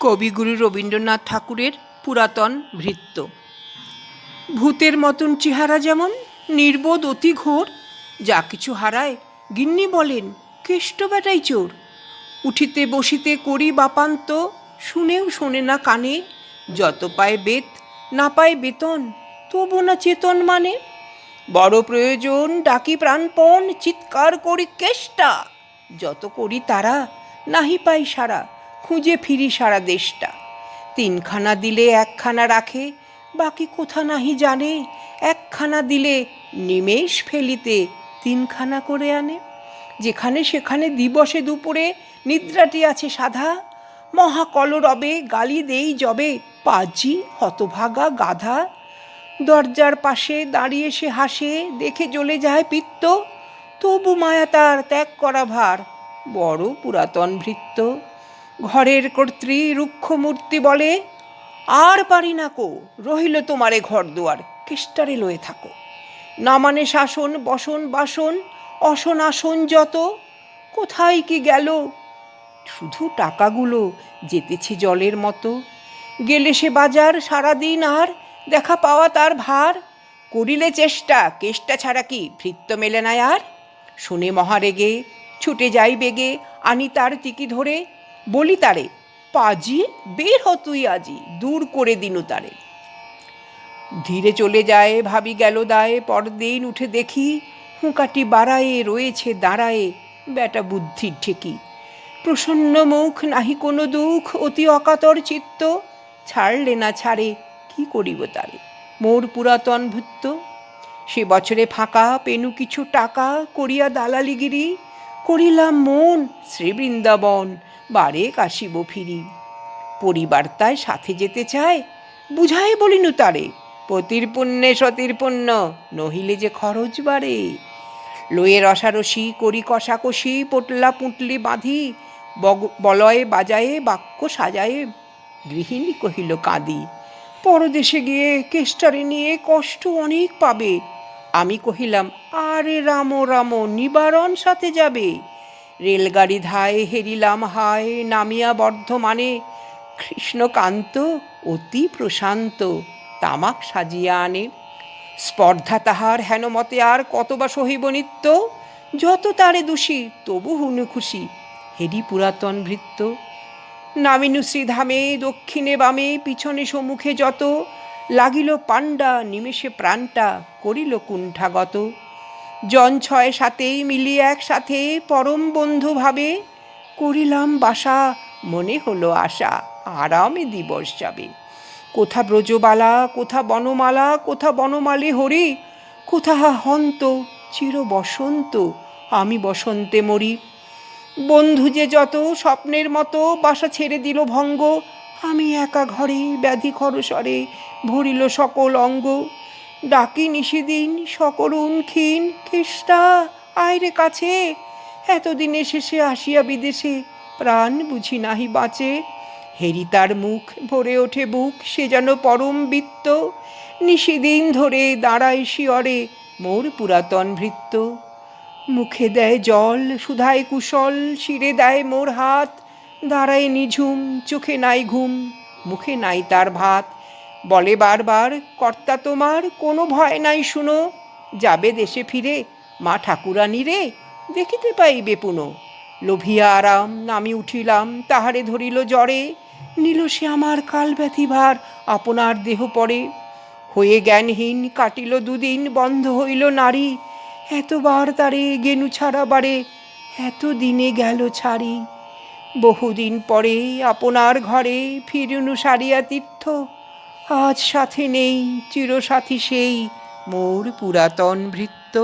কবিগুরু রবীন্দ্রনাথ ঠাকুরের পুরাতন ভৃত্য। ভূতের মতন চেহারা যেমন নির্বোধ অতি ঘোর, যা কিছু হারায় গিন্নি বলেন কেষ্ট বেটাই চোর। উঠিতে বসিতে করি বাপান্ত, শুনেও শোনে না কানে, যত পায় বেত, না পায় বেতন, তবু না চেতন মানে। বড় প্রয়োজন ডাকি প্রাণপণ, চিৎকার করি কেষ্টা, যত করি তারা, নাহি পাই সারা। খুঁজে ফিরি সারা দেশটা। তিনখানা দিলে একখানা রাখে, বাকি কোথা নাহি জানে। একখানা দিলে নিমেষ ফেলিতে তিনখানা করে আনে। যেখানে সেখানে দিবসে দুপুরে নিদ্রাটি আছে সাধা। মহাকলরবে গালি দেই জবে পাজি হতভাগা গাধা। দরজার পাশে দাঁড়িয়ে সে হাসে, দেখে জ্বলে যায় পিত্ত। তবু মায়া তার ত্যাগ করা ভার, বড় পুরাতন ভৃত্য ঘরের কর্ত্রী রুক্ষ মূর্তি বলে, আর পারি না কো, রহিল তোমারে ঘর দুয়ার, কেষ্টারে লয়ে থাকো। না মানে শাসন, বসন, বাসন অসন আসন যত, কোথায় কি গেল? শুধু টাকাগুলো যেতেছে জলের মতো। গেলে সে বাজার, সারাদিন আর দেখা পাওয়া তার ভার। করিলে চেষ্টা, কেষ্টা ছাড়া কি ভৃত্য মেলে না আর? শুনে মহারেগে, ছুটে যাই বেগে, আনি তার টিকি ধরে। বলি তারে, পাজি, বের হ তুই আজি, দূর করে দিনু তারে। ধীরে চলে যায়, ভাবি গেল দায়ে, পরদিন উঠে দেখি, হুঁকাটি বাড়ায়ে রয়েছে দাঁড়ায়ে বেটা বুদ্ধির ঠেকি প্রসন্ন মুখ, নাহি কোনো দুঃখ, অতি অকাতর চিত্ত, ছাড়লে না ছাড়ে, কি করিব তারে? মোর পুরাতন ভূত্য, সে বছরে ফাঁকা, পেনু কিছু টাকা, করিয়া দালালিগিরি, করিলাম মন শ্রীবৃন্দাবন বারে কাশিব ফিরি। পরিবার তাই সাথে যেতে চায়, বুঝাই বলিনু তারে পতির পুণ্যে সতীর পুণ্য নহিলে যে খরচ বাড়ে। লয়ে রসারসি করি কষাকষি, পোটলা পুঁটলি বাঁধি বলয়ে বাজায়ে, বাক্য সাজায়ে গৃহিণী কহিল, কাঁদি। পরদেশে গিয়ে কেষ্টারে নিয়ে কষ্ট অনেক পাবে। আমি কহিলাম, আরে রাম রাম, নিবারণ সাথে যাবে। রেলগাড়ি ধায় হেরিলাম হায়, নামিয়া বর্ধমানে। কৃষ্ণকান্ত অতি প্রশান্ত, তামাক সাজিয়া আনে। স্পর্ধা তাহার হেনমতে আর কতবা সহিব নিত্য? যত তারে দোষী, তবু হুনু খুশি, হেরি পুরাতন ভৃত্য। নামিনু শ্রীধামে, দক্ষিণে বামে, পিছনে সম্মুখে যত। লাগিল পাণ্ডা, নিমেষে প্রাণটা, করিল কুণ্ঠাগত। জন ছয় সাথেই মিলিয়ে একসাথে পরম বন্ধুভাবে করিলাম বাসা, মনে হলো আশা, আরামে দিবস যাবে। কোথা ব্রজবালা, কোথা বনমালা, কোথা বনমালী হরি, কোথা হন্ত, চির বসন্ত, আমি বসন্তে মরি। বন্ধু যে যত স্বপ্নের মতো বাসা ছেড়ে দিল ভঙ্গ, আমি একা ঘরে ব্যাধি খরসরে ভরিল সকল অঙ্গ। ডাকি নিশিদিন সকরুণ ক্ষীণ খ্রিস্টা, আয়রে কাছে। এতদিনে শেষে আসিয়া বিদেশে, প্রাণ বুঝি নাহি বাঁচে। হেরি তার মুখ ভরে ওঠে বুক, সে যেন পরম বৃত্ত। নিশিদিন ধরে দাঁড়ায় শিয়রে, মোর পুরাতন ভৃত্য। মুখে দেয় জল, সুধায় কুশল, শিরে দেয় মোর হাত। দাঁড়ায় নিঝুম, চোখে নাই ঘুম, মুখে নাই তার ভাত। বলে বারবার, কর্তা তোমার, কোনো ভয় নাই শুনো। যাবে দেশে ফিরে, মা ঠাকুরানী রে, দেখিতে পাইবে পুনো। লোভিয়া আরাম, নামি উঠিলাম, তাহারে ধরিল জ্বরে। নিল সে আমার কাল ব্যথিভার, আপনার দেহ পড়ে হয়ে জ্ঞানহীন কাটিল দুদিন, বন্ধ হইল নারী। এতবার তারে গেনু ছাড়া বারে, এত দিনে গেল ছাড়ি। বহুদিন পরে, আপনার ঘরে ফিরুনু সারিয়া তীর্থ। আজ সাথে নেই চিরসাথী সেই মোর পুরাতন ভৃত্য।